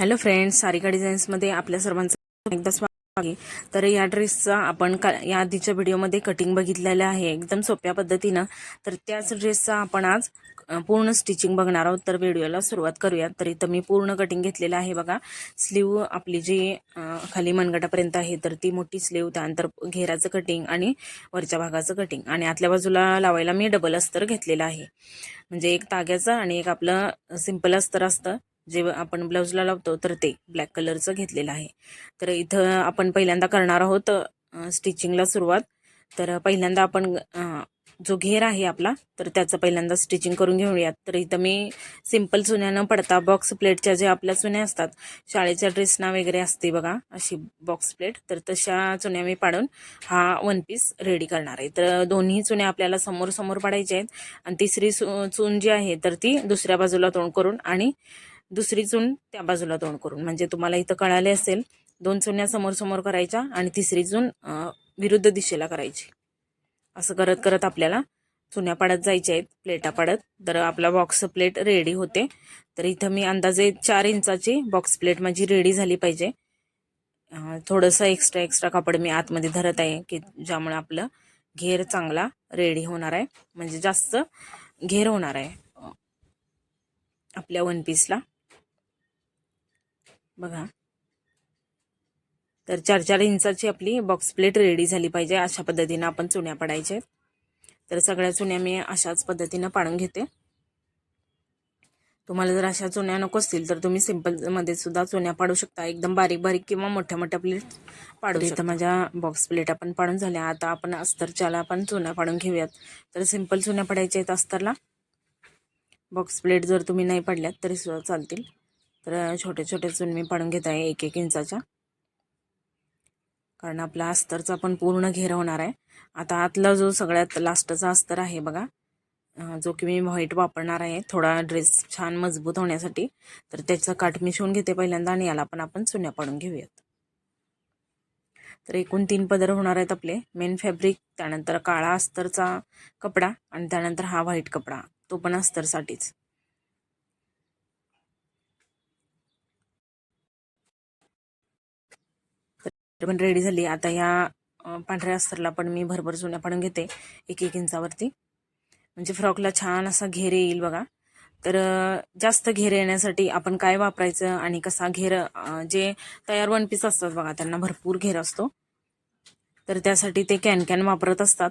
Hello friends Sarika डिझाईन्समध्ये आपल्या सर्वांचं एकदा स्वागत आहे. तर या ड्रेसचा आपण का या आधीच्या व्हिडिओमध्ये कटिंग बघितलेलं आहे. एकदम सोप्या पद्धतीनं. तर त्याच ड्रेसचा आपण आज पूर्ण स्टिचिंग बघणार आहोत. तर व्हिडिओला सुरुवात करूयात. तर इथं मी पूर्ण कटिंग घेतलेलं आहे बघा. स्लीव आपली जी खाली मनगटापर्यंत आहे तर ती मोठी स्लीव त्यानंतर घेराचं कटिंग आणि वरच्या भागाचं कटिंग आणि आतल्या बाजूला लावायला मी डबल अस्तर घेतलेलं आहे. म्हणजे एक ताग्याचं आणि एक आपलं सिंपल अस्तर असतं. जे आपण ब्लाऊजला लावतो तर ते ब्लॅक कलरचं घेतलेलं आहे. तर इथं आपण पहिल्यांदा करणार आहोत स्टिचिंगला सुरुवात. तर पहिल्यांदा आपण जो घेर आहे आपला तर त्याचं पहिल्यांदा स्टिचिंग करून घेऊयात. तर इथं मी सिंपल चुन्या न पडता बॉक्स प्लेटच्या ज्या आपल्या चुन्या असतात शाळेच्या ड्रेसना वगैरे असते बघा अशी बॉक्स प्लेट तर तशा चुन्या मी पाडून हा वन पीस रेडी करणार आहे. तर दोन्ही चुन्या आपल्याला समोर समोर पाडायच्या आहेत. आणि तिसरी चु- चून जी आहे तर ती दुसऱ्या बाजूला तोंड करून आणि दुसरी चून त्या बाजूला तोंड करून. म्हणजे तुम्हाला इथं कळाले असेल दोन चुन्या समोर समोर करायच्या आणि तिसरी चून विरुद्ध दिशेला करायची. असं करत करत आपल्याला चुन्या पाडत जायच्या आहेत प्लेटा पाडत. तर आपला बॉक्स प्लेट रेडी होते. तर इथं मी अंदाजे चार इंचाची बॉक्स प्लेट माझी रेडी झाली पाहिजे. थोडंसं एक्स्ट्रा एक्स्ट्रा कापड मी आतमध्ये धरत आहे की ज्यामुळे आपलं घेर चांगला रेडी होणार आहे. म्हणजे जास्त घेर होणार आहे आपल्या वन पीसला बघा. तर चार चार इंचाची आपली बॉक्स प्लेट रेडी झाली पाहिजे अशा पद्धतीनं आपण चुन्या पाडायच्या आहेत. तर सगळ्या चुन्या मी अशाच पद्धतीनं पाडून घेते. तुम्हाला जर अशा चुन्या नको असतील तर तुम्ही सिंपलमध्ये सुद्धा चुन्या पाडू शकता. एकदम बारीक बारीक किंवा मोठ्या मोठ्या प्लेट पाडू शकता. माझ्या बॉक्स प्लेट आपण पाडून झाल्या. आता आपण अस्तरच्याला आपण चुन्या पाडून घेऊयात. तर सिंपल चुन्या पाडायच्या आहेत अस्तरला. बॉक्स प्लेट जर तुम्ही नाही पाडल्यात तरी सुद्धा चालतील. तर छोटे छोटे चुनमी पाडून घेत आहे एक एक इंचाच्या. कारण आपला अस्तरचा पण पूर्ण घेर होणार आहे. आता आतला जो सगळ्यात लास्टचा अस्तर आहे बघा जो की मी व्हाईट वापरणार आहे थोडा ड्रेस छान मजबूत होण्यासाठी तर त्याचं काठ मी शिवून घेते पहिल्यांदा आणि याला पण आपण चुन्या पाडून घेऊयात. तर एकूण तीन पदर होणार आहेत आपले. मेन फॅब्रिक त्यानंतर काळा अस्तरचा कपडा आणि त्यानंतर हा व्हाईट कपडा तो पण अस्तरसाठीच. पण रेडी झाली. आता ह्या पांढऱ्या अस्तरला पण मी भरभर जुन्या पाडून घेते एक एक इंचावरती. म्हणजे फ्रॉकला छान असा घेर येईल बघा. तर जास्त घेर येण्यासाठी आपण काय वापरायचं आणि कसा घेर जे तयार वन पीस असतात बघा त्यांना भरपूर घेर असतो. तर त्यासाठी ते कॅन कॅन वापरत असतात.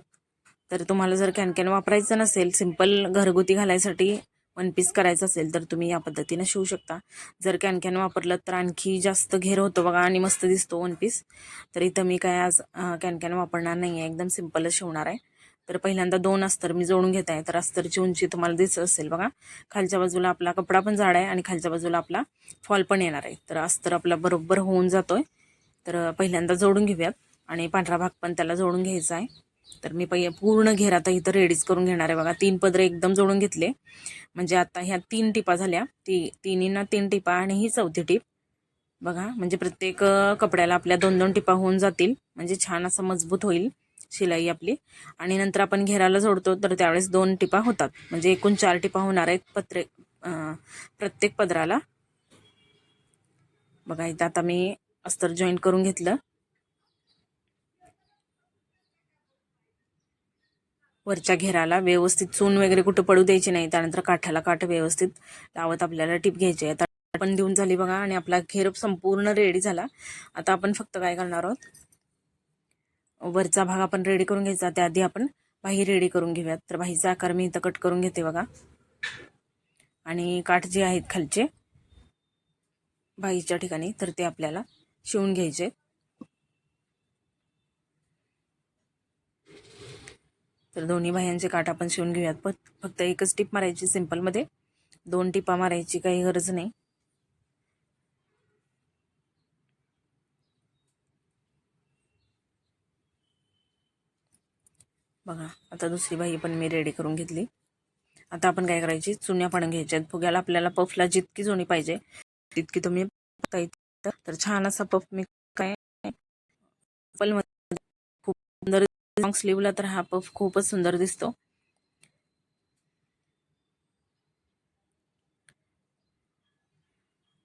तर तुम्हाला जर कॅन कॅन वापरायचं नसेल सिंपल घरगुती घालायसाठी वन पीस करायचं असेल तर तुम्ही या पद्धतीनं शिवू शकता. जर कॅन कॅन वापरलं तर आणखी जास्त घेर होतो बघा आणि मस्त दिसतो वन पीस तर इथं मी काय आज कॅन कॅन वापरणार नाही आहे एकदम सिम्पलच शिवणार आहे. तर पहिल्यांदा दोन अस्तर मी जोडून घेत आहे. तर अस्तरची उंची तुम्हाला दिसत असेल बघा. खालच्या बाजूला आपला कपडा पण जाड आहे आणि खालच्या बाजूला आपला फॉल पण येणार आहे. तर अस्तर आपला बरोबर होऊन जातोय. तर पहिल्यांदा जोडून घेऊयात. आणि पांढरा भाग पण त्याला जोडून घ्यायचा आहे. तर मी पहिले पूर्ण घेर आता इथं रेडीच करून घेणार आहे बघा. तीन पदरे एकदम जोडून घेतले. म्हणजे आता ह्या तीन टिपा झाल्या. ती तिन्हींना तीन टिपा आणि ही चौथी टिप. बघा म्हणजे प्रत्येक कपड्याला आपल्या दोन दोन टिपा होऊन जातील. म्हणजे छान असं मजबूत होईल शिलाई आपली. आणि नंतर आपण घेराला जोडतो तर त्यावेळेस दोन टिपा होतात. म्हणजे एकूण चार टिपा होणार आहेत पत्रे प्रत्येक पदराला. बघा इथं आता मी अस्तर जॉईंट करून घेतलं. वरच्या घेराला व्यवस्थित चून वगैरे कुठं पडू द्यायची नाही. त्यानंतर काठाला काठ व्यवस्थित लावत आपल्याला टिप घ्यायची आहे. आता पण देऊन झाली बघा आणि आपला घेर संपूर्ण रेडी झाला. आता आपण फक्त काय करणार आहोत? वरचा भाग आपण रेडी करून घ्यायचा. त्याआधी आपण बाही रेडी करून घेऊयात. तर बाहीचा आकार मी इथं कट करून घेते बघा. आणि काठ जे आहेत खालचे बाहीच्या ठिकाणी तर ते आपल्याला शिवून घ्यायचे. तर दोन्ही बाह्यांचे काठ आपण शिवून घेऊयात. पण फक्त एकच टिप मारायची सिम्पलमध्ये. दोन टिपा मारायची काही गरज नाही. बघा आता दुसरी बाही पण मी रेडी करून घेतली. आता आपण काय करायची? चुन्या पाडून घ्यायच्या फुग्याला आपल्याला पफला जितकी जुनी पाहिजे तितकी तुम्ही तर छान असा पफ मी काय खूप सुंदर लॉंग स्लीवला तर हा पफ खूपच सुंदर दिसतो.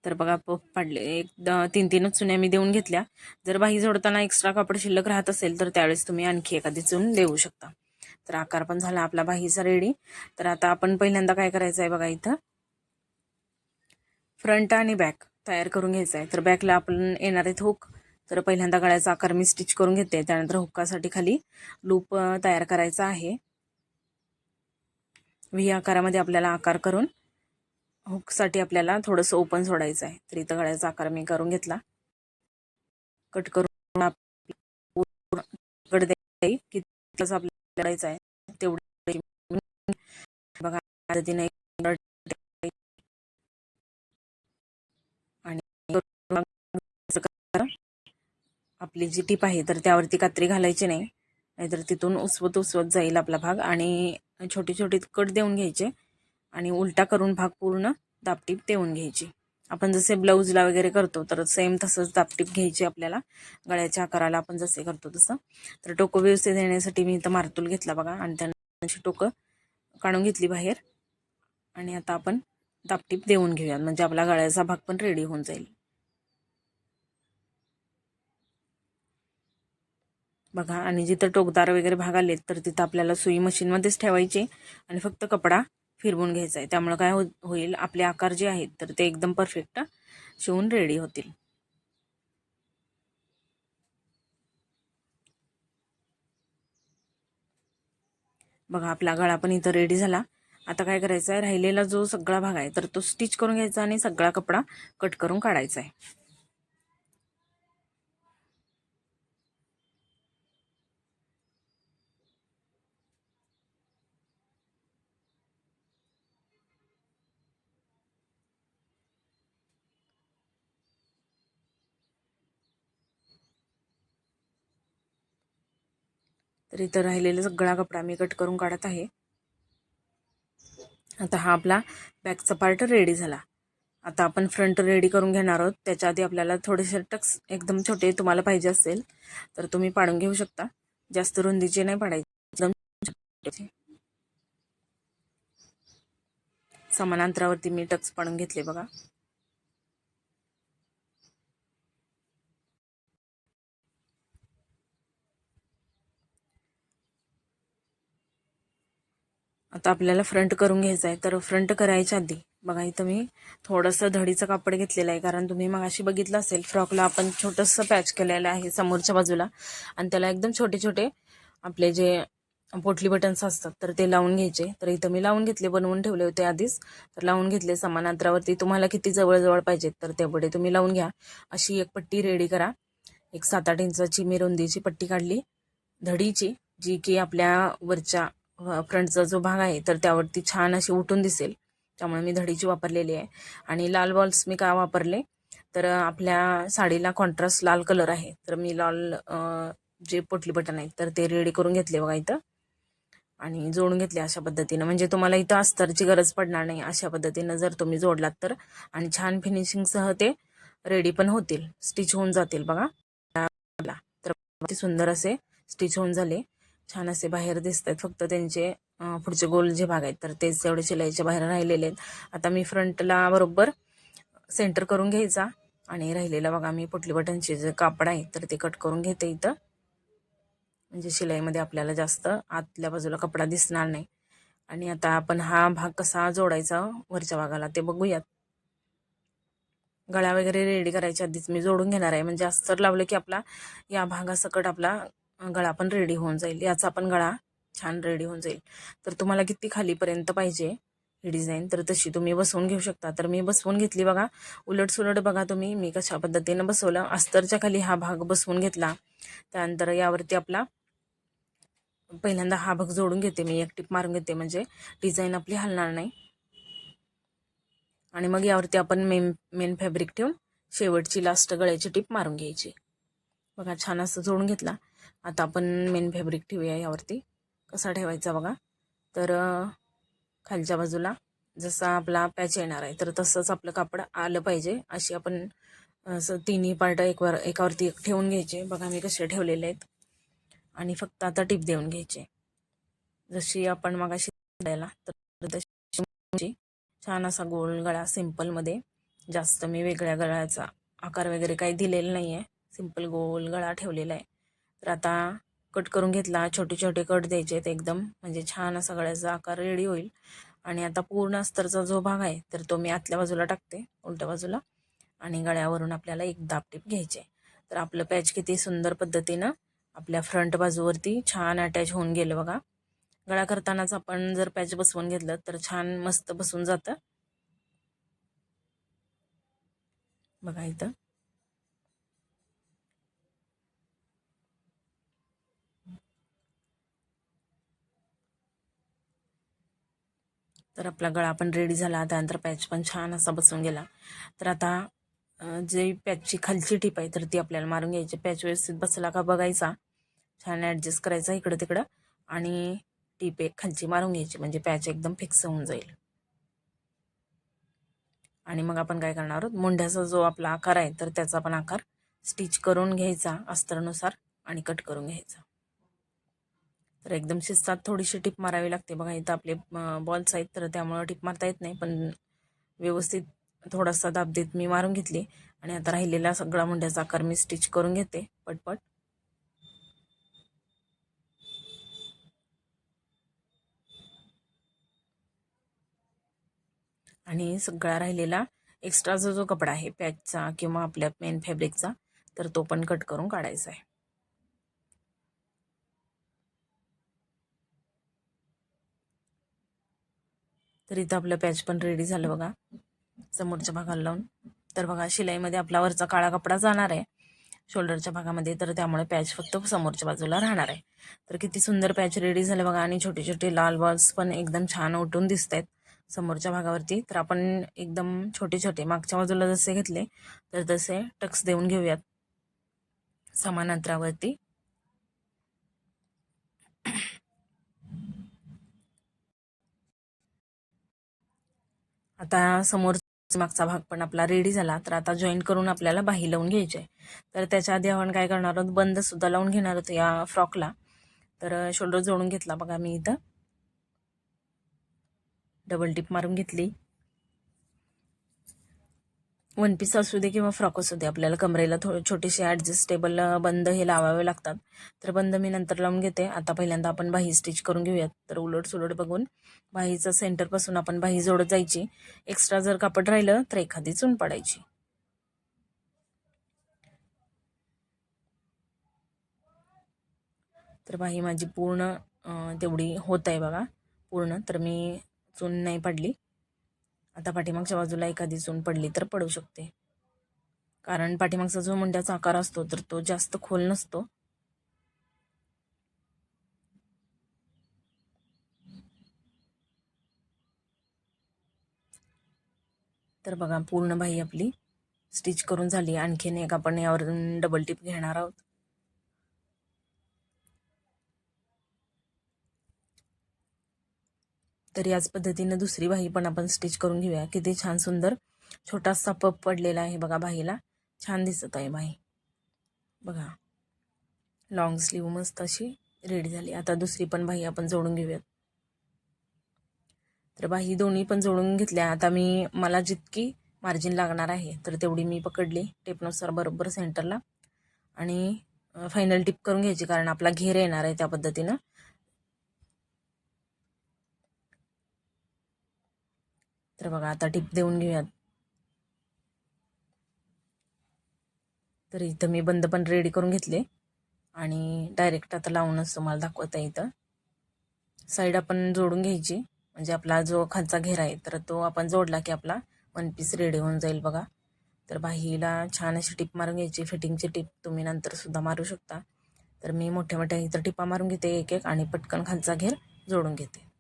तर बघा पफ पाडले. एक तीन तीनच चुन्या मी देऊन घेतल्या. जर बाही जोडताना एक्स्ट्रा कापड शिल्लक राहत असेल तर त्यावेळेस तुम्ही आणखी एखादी चून देऊ शकता. तर आकार पण झाला आपला बाहीचा रेडी तर आता आपण पहिल्यांदा काय करायचं आहे बघा इथं? फ्रंट आणि बॅक तयार करून घ्यायचं आहे तर बॅकला आपण येणार थोक तर पहिल्यांदा गळ्याचा आकार मी स्टिच करून घेते. त्यानंतर हुक्कासाठी खाली लूप तयार करायचा आहे. व्ही आकारामध्ये आपल्याला आकार करून हुकसाठी आपल्याला थोडंसं ओपन सोडायचं आहे. तर इथं गळ्याचा आकार मी करून घेतला. कट करून किती आपल्याला करायचं आहे तेवढं बघा. पद्धतीने एक आणि असं करा. आपली जी टीप आहे तर त्यावरती कात्री घालायची नाही. नाहीतर तिथून उसवत उसवत जाईल आपला भाग आणि छोटे छोटे कट देऊन घ्यायचे आणि उलटा करून भाग पूर्ण दापटीप देऊन घ्यायची. आपण जसे ब्लाऊजला वगैरे करतो तर सेम तसंच दापटीप घ्यायची आपल्याला. गळ्याच्या आकाराला आपण जसे करतो तसं. तर टोकं व्यवस्थित देण्यासाठी मी इथं मारतूल घेतला बघा आणि त्यांची टोकं काढून घेतली बाहेर. आणि आता आपण दापटीप देऊन घेऊयात म्हणजे आपला गळ्याचा भाग पण रेडी होऊन जाईल. बघा आणि जिथं टोकदार वगैरे भाग आलेत तर तिथं आपल्याला सुई मशीनमध्येच ठेवायची आणि फक्त कपडा फिरवून घ्यायचा आहे त्यामुळे काय हो होईल आपले आकार जे आहेत तर ते एकदम परफेक्ट शिवून रेडी होतील. बघा आपला गळा पण इथं रेडी झाला. आता काय करायचं आहे राहिलेला जो सगळा भाग आहे तर तो स्टिच करून घ्यायचा आणि सगळा कपडा कट करून काढायचा आहे तर इथं राहिलेला सगळा कपडा मी कट करून काढत आहे. आता हा आपला बॅकचा पार्ट रेडी झाला. आता आपण फ्रंट रेडी करून घेणार आहोत. त्याच्या आधी आपल्याला थोडेसे टक्स एकदम छोटे तुम्हाला पाहिजे असेल तर तुम्ही पाडून घेऊ शकता. जास्त रुंदीचे नाही पाडायचे. एकदम समान अंतरावरती मी टक्स पाडून घेतले बघा. आता आपल्याला फ्रंट करून घ्यायचं आहे तर फ्रंट करायच्या आधी बघा इथं मी थोडंसं धडीचं कापड घेतलेलं आहे. कारण तुम्ही मग अशी बघितलं असेल फ्रॉकला आपण छोटंसं पॅच केलेलं आहे समोरच्या बाजूला. आणि त्याला एकदम छोटे छोटे आपले जे पोटली बटन्स असतात तर ते लावून घ्यायचे. तर इथं मी लावून घेतले बनवून ठेवले होते आधीच. तर लावून घेतले समान अंतरावरती तुम्हाला किती जवळजवळ पाहिजेत तर तेवढे तुम्ही लावून घ्या. अशी एक पट्टी रेडी करा. एक सात आठ इंचाची मी रुंदीची पट्टी काढली. धडीची जी की आपल्या वरच्या फ्रंटचा जो भाग आहे तर त्यावरती छान अशी उठून दिसेल. त्यामुळे मी धडीची वापरलेली आहे. आणि लाल बॉल्स मी का वापरले? तर आपल्या साडीला कॉन्ट्रास्ट लाल कलर आहे. तर मी लाल जे पोटली बटन आहेत तर ते रेडी करून घेतले बघा इथं. आणि जोडून घेतले अशा पद्धतीनं. म्हणजे तुम्हाला इथं अस्तरची गरज पडणार नाही अशा पद्धतीनं जर तुम्ही जोडलात तर. आणि छान फिनिशिंगसह ते रेडी पण होतील. स्टिच होऊन जातील बघा. तर अति सुंदर असे स्टिच होऊन झाले. छान असे बाहेर दिसत आहेत फक्त त्यांचे पुढचे गोल जे भाग आहेत. तर तेच तेवढे शिलाईच्या बाहेर राहिलेले आहेत. आता मी फ्रंटला बरोबर सेंटर करून घ्यायचा आणि राहिलेला बघा मी पुटली बटनचे जे कापड आहे तर ते कट करून घेते इथं. म्हणजे शिलाईमध्ये आपल्याला जास्त आतल्या बाजूला कपडा दिसणार नाही. आणि आता आपण हा भाग कसा जोडायचा वरच्या भागाला ते बघूयात. गळा वगैरे रेडी करायच्या आधीच मी जोडून घेणार आहे. म्हणजे अस्तर लावलं की आपला या भागासकट आपला गळा पण रेडी होऊन जाईल. याचा पण गळा छान रेडी होऊन जाईल. तर तुम्हाला किती खालीपर्यंत पाहिजे ही डिझाईन तर तशी तुम्ही बसवून घेऊ शकता. तर मी बसवून घेतली बघा. उलट सुलट बघा तुम्ही. मी कशा पद्धतीनं बसवलं? अस्तरच्या खाली हा भाग बसवून घेतला. त्यानंतर यावरती आपला पहिल्यांदा हा भाग जोडून घेते मी. एक टिप मारून घेते म्हणजे डिझाईन आपली हलणार नाही. आणि मग यावरती आपण मेन मेन फॅब्रिक ठेवून शेवटची लास्ट गळ्याची टिप मारून घ्यायची. बघा छान असं जोडून घेतला. आता आपण मेन फॅब्रिक ठेवूया यावरती. कसा ठेवायचा बघा. तर खालच्या बाजूला जसा आपला पॅच येणार आहे तर तसंच आपलं कापड आलं पाहिजे. अशी आपण असं तिन्ही पार्ट एकवर एकावरती एक ठेवून घ्यायचे. बघा मी कसे ठेवलेले आहेत. आणि फक्त आता टिप देऊन घ्यायचे. जशी आपण मग अशी तर तशी म्हणजे छान असा गोल गळा सिम्पलमध्ये जास्त मी वेगळ्या गळ्याचा आकार वगैरे काही दिलेला नाही आहे सिंपल गोल गळा ठेवलेला आहे. तर आता कट करून घेतला. छोटे छोटे कट द्यायचे आहेत एकदम. म्हणजे छान सगळ्याचा आकार रेडी होईल. आणि आता पूर्ण अस्तरचा जो भाग आहे तर तो मी आतल्या बाजूला टाकते उलट्या बाजूला. आणि गळ्यावरून आपल्याला एक दापटीप घ्यायचे तर आपलं पॅच किती सुंदर पद्धतीनं आपल्या फ्रंट बाजूवरती छान अटॅच होऊन गेलं बघा. गळा करतानाच आपण जर पॅच बसवून घेतलं तर छान मस्त बसून जातं. बघा इथं. तर आपला गळा पण रेडी झाला. त्यानंतर पॅच पण छान असा बसून गेला. तर आता जे पॅचची खालची टीप आहे तर ती आपल्याला मारून घ्यायची. पॅच व्यवस्थित बसला का बघायचा. छान ॲडजस्ट करायचा इकडं तिकडं. आणि टीप एक खालची मारून घ्यायची. म्हणजे पॅच एकदम फिक्स होऊन जाईल. आणि मग आपण काय करणार आहोत? मुंड्याचा जो आपला आकार आहे तर त्याचा पण आकार स्टिच करून घ्यायचा अस्तरनुसार आणि कट करून घ्यायचा. तर एकदम शिस्तात थोडीशी टिप मारावी लागते. बघा इथं आपले बॉल्स आहेत तर त्यामुळं टिप मारता येत नाही पण व्यवस्थित थोडासा दाब देत मी मारून घेतली. आणि आता राहिलेला सगळा मुंड्याचा आकार मी स्टिच करून घेते पटपट. आणि सगळा राहिलेला एक्स्ट्राचा जो कपडा आहे पॅचचा किंवा आपल्या मेन फॅब्रिकचा तर तो पण कट करून काढायचा आहे. तर इथं आपलं पॅच पण रेडी झालं बघा. समोरच्या भागाला लावून. तर बघा शिलाईमध्ये आपला वरचा काळा कपडा जाणार आहे. शोल्डरच्या भागामध्ये. तर त्यामुळे पॅच फक्त समोरच्या बाजूला राहणार आहे. तर किती सुंदर पॅच रेडी झालं बघा. आणि छोटे छोटे लाल बॉल्स पण एकदम छान उठून दिसत आहेत समोरच्या भागावरती. तर आपण एकदम छोटे छोटे मागच्या बाजूला जसे घेतले तर तसे टक्स देऊन घेऊयात. समान अंतरावरती आता समोर मागचा भाग पण आपला रेडी झाला. तर आता जॉईन करून आपल्याला बाही लावून घ्यायची आहे तर त्याच्या आधी आपण काय करणार आहोत? बंद सुद्धा लावून घेणार होतो या फ्रॉकला तर शोल्डर जोडून घेतला बघा मी इथं. डबल टिप मारून घेतली. वन पीस असू दे किंवा फ्रॉक असू दे आपल्याला कमरेला थोडे छोटेसे ॲडजस्टेबल बंद हे लावावे लागतात. तर बंद मी नंतर लावून घेते. आता पहिल्यांदा आपण बाही स्टिच करून घेऊयात. तर उलट सुलट बघून बाहीचं सेंटरपासून आपण बाही जोडत जायची. एक्स्ट्रा जर कापड राहिलं तर एखादी चून पडायची. तर बाही माझी पूर्ण तेवढी होत आहे बघा. पूर्ण. तर मी चून नाही पडली. आता पाठीमागच्या बाजूला एखादी चून पडली तर पडू शकते. कारण पाठीमागचा जो मुंड्याचा आकार असतो तर तो जास्त खोल नसतो. तर बघा पूर्ण बाई आपली स्टिच करून झाली. आणखीन एक आपण यावर डबल टिप घेणार आहोत. तर याच पद्धतीनं दुसरी बाही पण आपण स्टिच करून घेऊया. किती छान सुंदर छोटासा पप पडलेला आहे बघा बाहीला छान दिसत आहे बाही बघा. लॉंग स्लीव मस्त अशी रेडी झाली. आता दुसरी पण बाही आपण जोडून घेऊयात. तर बाही दोन्ही पण जोडून घेतल्या. आता मी मला जितकी मार्जिन लागणार आहे तर तेवढी मी पकडली टेपनुसार बरोबर सेंटरला आणि फायनल टिप करून घ्यायची कारण आपला घेर येणार आहे त्या पद्धतीनं. तर बघा आता टिप देऊन घेऊयात. तर इथं मी बंद पण रेडी करून घेतले. आणि डायरेक्ट आता लावूनच तुम्हाला दाखवता इथं. साईड आपण जोडून घ्यायची. म्हणजे आपला जो खालचा घेरा आहे तर तो आपण जोडला की आपला वन पीस रेडी होऊन जाईल बघा. तर बाहीला छान अशी टिप मारून घ्यायची. फिटिंगची टिप तुम्ही नंतरसुद्धा मारू शकता. तर मी मोठ्या मोठ्या इथं टिपा मारून घेते एक एक आणि पटकन खालचा घेर जोडून घेते.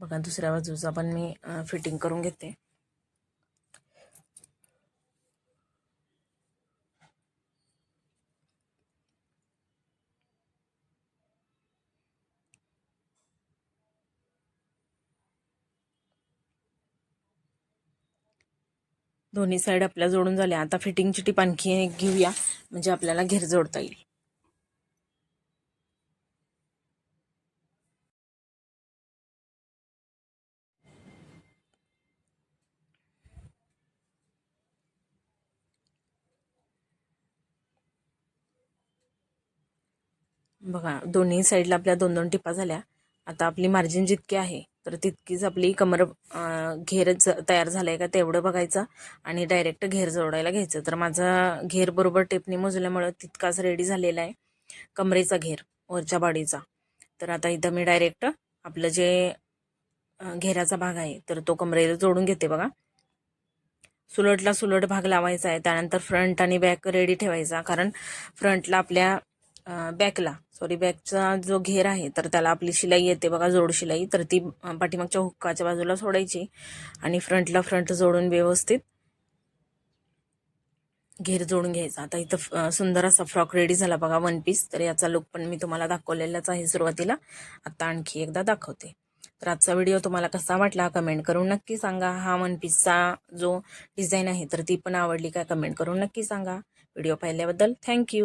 बघा दुसऱ्या बाजूचा पण मी फिटिंग करून घेते. दोन्ही साईड आपल्या जोडून झाल्या. आता फिटिंगची टीप आणखी एक घेऊया म्हणजे आपल्याला घेर जोडता येईल. बघा दोन्ही साईडला आपल्या दोन दोन टिपा झाल्या. आता आपली मार्जिन जितकी आहे तर तितकीच आपली कमर घेर तयार झालं आहे का तेवढं बघायचं आणि डायरेक्ट घेर जोडायला घ्यायचं. तर माझा घेर बरोबर टेपने मोजल्यामुळं तितकाच रेडी झालेला आहे कमरेचा घेर वरच्या बाडीचा तर आता इथं मी डायरेक्ट आपलं जे घेराचा भाग आहे तर तो कमरेला जोडून घेते बघा. सुलटला सुलट भाग लावायचा आहे त्यानंतर फ्रंट आणि बॅक रेडी ठेवायचा कारण फ्रंटला आपल्या बॅकला. सॉरी बॅकचा जो घेर आहे तर त्याला आपली शिलाई येते बघा जोड शिलाई. तर ती पाठीमागच्या हुक्काच्या बाजूला सोडायची आणि फ्रंटला फ्रंट जोडून व्यवस्थित घेर जोडून घ्यायचा. आता इथं फ- सुंदर असा फ्रॉक रेडी झाला बघा वन पीस तर याचा लुक पण मी तुम्हाला दाखवलेलाच आहे सुरुवातीला. आता आणखी एकदा दाखवते. तर आजचा व्हिडिओ तुम्हाला कसा वाटला कमेंट करून नक्की सांगा. हा वन पीसचा जो डिझाईन आहे तर ती पण आवडली का कमेंट करून नक्की सांगा. व्हिडिओ पाहिल्याबद्दल थँक्यू